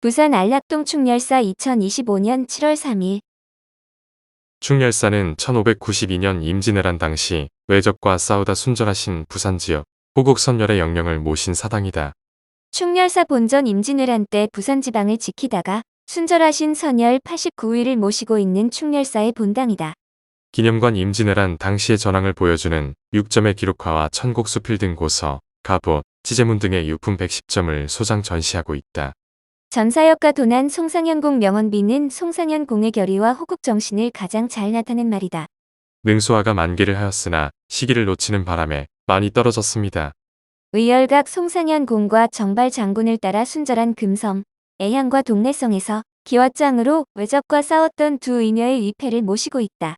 부산 안락동 충렬사 2025년 7월 3일 충렬사는 1592년 임진왜란 당시 외적과 싸우다 순절하신 부산 지역 호국 선열의 영령을 모신 사당이다. 충렬사 본전 임진왜란 때 부산 지방을 지키다가 순절하신 선열 89위를 모시고 있는 충렬사의 본당이다. 기념관 임진왜란 당시의 전황을 보여주는 6점의 기록화와 천곡수 필 등 고서, 갑옷, 지제문 등의 유품 110점을 소장 전시하고 있다. 전사역과 도난 송상현공 명언비는 송상현공의 결의와 호국 정신을 가장 잘 나타낸 말이다. 능수화가 만기를 하였으나 시기를 놓치는 바람에 많이 떨어졌습니다. 의열각 송상현공과 정발 장군을 따라 순절한 금성, 애향과 동래성에서 기왓장으로 외적과 싸웠던 두 의녀의 위패를 모시고 있다.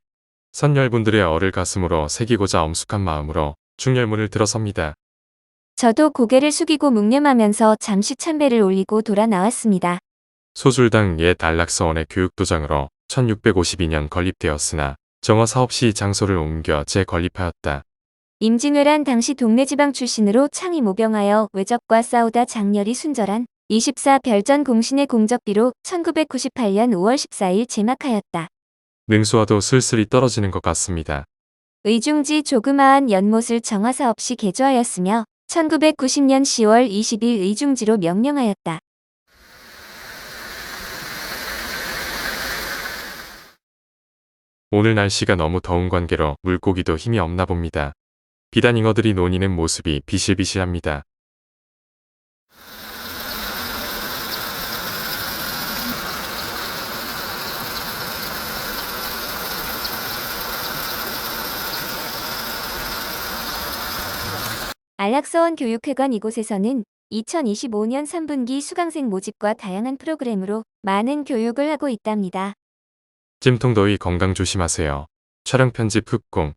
선열분들의 어를 가슴으로 새기고자 엄숙한 마음으로 충렬문을 들어섭니다. 저도 고개를 숙이고 묵념하면서 잠시 참배를 올리고 돌아 나왔습니다. 소줄당 옛 안락서원의 교육도장으로 1652년 건립되었으나 정화 사업 시 장소를 옮겨 재건립하였다. 임진왜란 당시 동네 지방 출신으로 창이 모병하여 외적과 싸우다 장렬히 순절한 24 별전 공신의 공적비로 1998년 5월 14일 제막하였다. 능수화도 슬슬이 떨어지는 것 같습니다. 의중지 조그마한 연못을 정화사 없이 개조하였으며 1990년 10월 20일 의중지로 명령하였다. 오늘 날씨가 너무 더운 관계로 물고기도 힘이 없나 봅니다. 비단 잉어들이 논이는 모습이 비실비실합니다. 안락서원 교육회관 이곳에서는 2025년 3분기 수강생 모집과 다양한 프로그램으로 많은 교육을 하고 있답니다. 찜통더위 건강 조심하세요. 촬영 편집 흑공